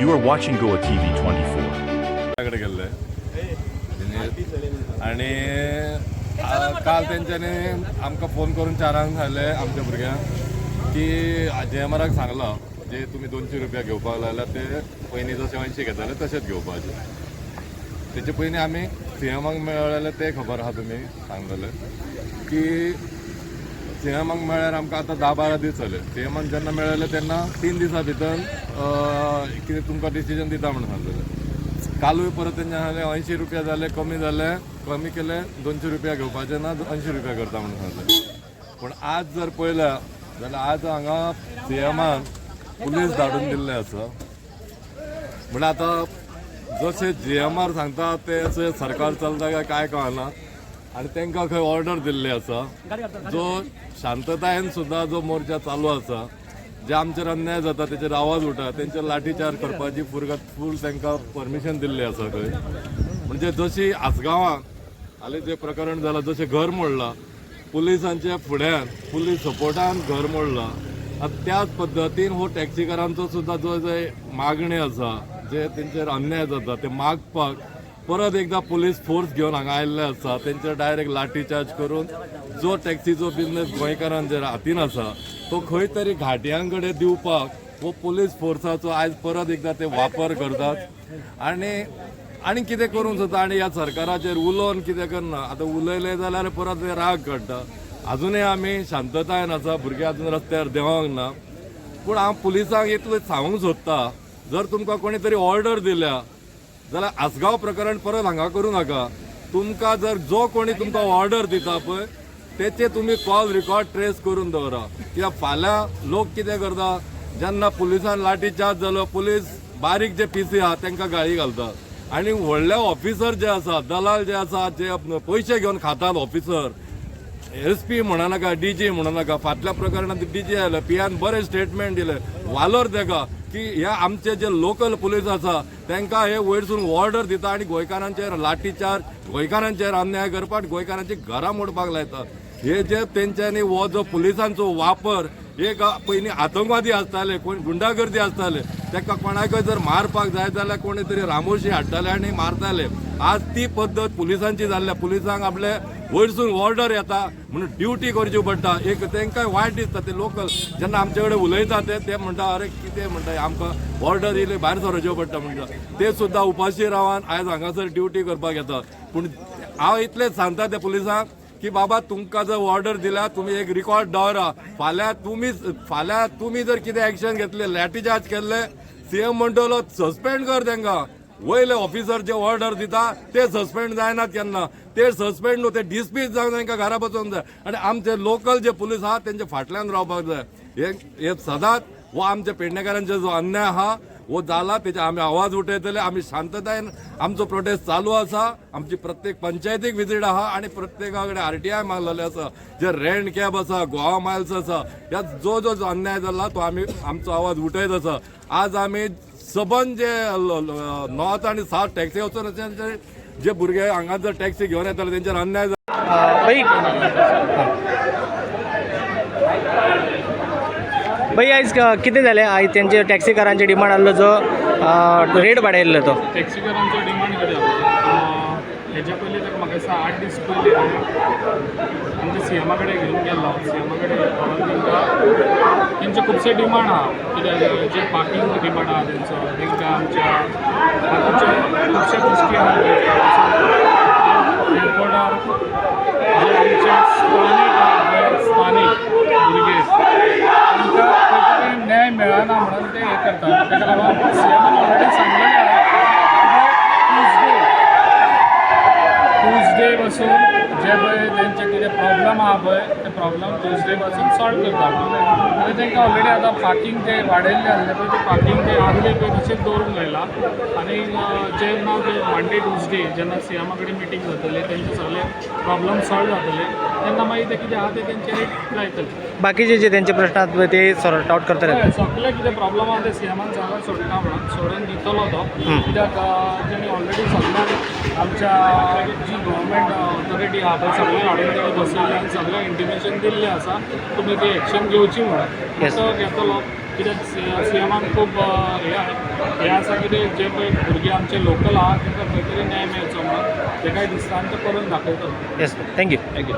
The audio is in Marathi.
You are watching Goa TV 24. कडे गेल्ले आणि काल तेंच्यांनी आमकां फोन करून चारांक सांगले आमच्या भुरग्यांक की जेएमआराक सांगला जे तुमी दोनशे रुपया घेवपाक लागल्यार ते पयलीं जशें अंयशीं घेताले तशेंच घेवपाचे तेचे पयलीं आमी सीएमाक मेळ्ळेले ते खबर आहा तुमी सांगलेले. की सीएमाक मेळ्ळ्यार आमकां आतां धा बारा दीस जाले सीएमाक जेन्ना मेळ्ळेले तेन्ना तीन दिसां भितर कितें तुमकां डिसिजन दिता म्हणून सांगलेले कालूय परत तेंच्या सांगले अंयशीं रुपया जाले कमी जाले कमी केले दोनशे रुपया घेवपाचे ना अंयशीं रुपया करता म्हणून सांगले पूण आज जर पळयल्या जाल्यार आज हांगा सीएमान पुलीस धाडून दिल्ले आसा म्हण आतां जशें जी एम आर सांगता ते सरकार चलता काय काय कळना. आणि तांकां खंय ऑर्डर दिल्ली आसा जो शांततायेन सुद्धा जो मोर्चा चालू आसा जे आमचेर अन्याय जाता तेचेर आवाज उठा तेंचेर लाठीचार्ज करपाची फुरगत फूल तांकां परमिशन दिल्ली आसा खंय. म्हणजे जशी आसगांवां हालीं जे प्रकरण जालां जशें घर मोडलां पुलिसांच्या फुड्यान पुलीस सपोर्टान घर मोडलां आतां त्याच पद्दतीन हो टॅक्सीकारांचो सुद्धा जो जे मागणी आसा जे तेंचेर अन्याय जाता ते मागपाक परत एकदा पुलीस फोर्स घेवन हांगा आयिल्ले आसा. तेंचे डायरेक्ट लाठी चार्ज करून जो टॅक्सीचो बिझनेस गोंयकारांचेर हातीन आसा तो खंय तरी घाटयांकडे दिवपाक हो पुलीस फोर्साचो आयज परत एकदा ते वापर करतात. आनी आनी कितें करूंक जाता आनी ह्या सरकाराचेर उलोवन कितें करना आतां उलयले जाल्यार परत ते राग काडटा. आजुनूय आमी शांततायेन आसा भुरगे अजून रस्त्यार देवांक ना. पूण हांव पुलिसांक इतलें सांगूंक सोदता जर तुमकां कोणी तरी ऑर्डर दिल्या जाल्यार आसगांव प्रकरण परत हांगा करूं नाका. तुमकां जर जो कोणी तुमकां ऑर्डर दिता पळय तेचे तुमी कॉल रिकॉर्ड ट्रेस करून दवरा. कित्याक फाल्यां लोक कितें करता जेन्ना पुलिसान लाठी चार्ज जालो पुलीस बारीक जे पीसी आहा तांकां गाळी घालता आनी व्हडले ऑफिसर जे आसा दलाल जे आसा जे पयशे घेवन खातात ऑफिसर एस पी म्हणा नाका डी जी म्हणा नाका फाटल्या प्रकरणात डी जी आयले पियान बरें स्टेटमेंट दिलें वालोर तेका की ह्या आमचे जे लोकल पुलीस आसा तांकां हे वयरसून ऑर्डर दिता आनी गोंयकारांचेर लाठीचार्ज गोंयकारांचेर अन्याय करपाक गोंयकारांची घरां मोडपाक लायतात हे जे तेंच्यांनी हो जो पुलिसांचो वापर एक पयलीं आतंकवादी आसताले कोण गुंडागर्दी आसताले ताका कोणाकय जर मारपाक जाय जाल्यार कोणी तरी रामोशी हाडटाले आनी मारताले. आज ती पद्दत पुलिसांची जाल्ल्या पुलिसांक आपले वयरसून ऑर्डर येता म्हणून ड्युटी करची पडटा. एक तांकां वायट दिसता ते लोकल. जेन्ना आमचे कडेन उलयता ते ते म्हणटा अरे कितें म्हणटा आमकां? ऑर्डर येयली भायर सरच्यो पडटा म्हणटा. ते सुद्दां उपाशी रावन आयज हांगासर ड्युटी करपाक येता पूण हांव इतलेंच सांगता त्या पुलिसांक की बाबा तुमकां जर ऑर्डर दिल्या तुम्ही एक रिकॉर्ड दवरा. फाल्यां तुमी फाल्यां तुमी जर कितें एक्शन घेतले लॅटीचार्ज केल्ले सीएम म्हणटलो सस्पेंड कर तांकां वयले ऑफिसर जे ऑर्डर दिता ते सस्पेंड जायनात केन्ना ते सस्पेंड न्हू ते डिसमीस जावन तांकां घरा बसोवंक जाय आनी आमचे लोकल जे पुलीस आहा तेंचे फाटल्यान रावपाक जाय. हे सदांच हो आमच्या पेडणेकारांचे जो अन्याय आहा हो जाला तेचे आमी आवाज उठयतले आमी शांततायेन आमचो प्रोटेस्ट चालू आसा आमची प्रत्येक पंचायतीक विजीट आहा आनी प्रत्येका कडेन आर टी आय मागलेले आसा जे रेंट कॅब आसा गोवा मायल्स आसा ह्या जो जो जो अन्याय जाला तो आमी आमचो आवाज उठयत आसा आज आमी सबन जे नॉर्थ आनी सावथ टॅक्सी वचून जे भुरगे हांगा जर टॅक्सी घेवन येताले तेंचेर अन्याय बाई. भाई आयज कितें जालें आयज तेंचे टॅक्सीकारांचे डिमांड आसलो जो रेट वाडयल्लो तो. टॅक्सीकारांचो डिमांड कितें आसा पयलीं ताका म्हाका दिसता आठ दीस पयलीं आमच्या सी एमा कडेन घेवन गेल्लो सी एमा कडेन तांकां तेंचे खुबशे डिमांड आहा कित्याक जे पार्किंग डिमांड आहा तेंचो तांकां आमच्या बाकीचे खुबशे गोश्टी आहा एअरपोर्टार जे आमचे स्थानीक आहा स्थानीक भुरगे तांकां खंय तरी न्याय मेळना म्हणून ते हे करतात ताका लागून सी एमान ऑलरेडी सांगलेलें आहा ट्युजडे ट्युजडे जे पळय तेंचे कितें प्रॉब्लम आहा पळय प्रॉब्लम ट्युजडे पासून सॉल्व करता आनी तांकां ऑलरेडी आतां पार्किंग ते वाडयल्ले आसले पळय ते पार्किंग ते आदले पळय तशेंच दवरूंक लायला आनी जेन्ना ते मांडे ट्युजडे जेन्ना सी एमा कडेन मिटींग जातली तेंचे सगळे प्रॉब्लम सॉल्व जातले तेन्ना मागीर ते कितें आहा ते तेंचे रेट लायतले बाकीचे जे तेंचे प्रश्न आसा पळय ते सॉर्ट आउट करतले सगळे कितें प्रॉब्लम आहा ते सीएमान सांगून सोडटा म्हणून सोडून दितलो तो कित्याक तेणी ऑलरेडी सगळ्यांक आमच्या जी गव्हर्मेंट ऑथॉरिटी आहा सगळे हाडून तेणी बसयले आनी सगळ्यांक इंटिमेशन दिल्लें आसा तुमी ती एक्शन घेवची म्हणून. तो घेतलो कित्याक सी एमान खूब अं, हें हे आसा कितें जे पळय भुरगे आमचे लोकल आहा तांकां खंय तरी न्याय मेळचो म्हणून ते काय दिसता आनी ते करून दाखयतलो येस थँक्यू थँक्यू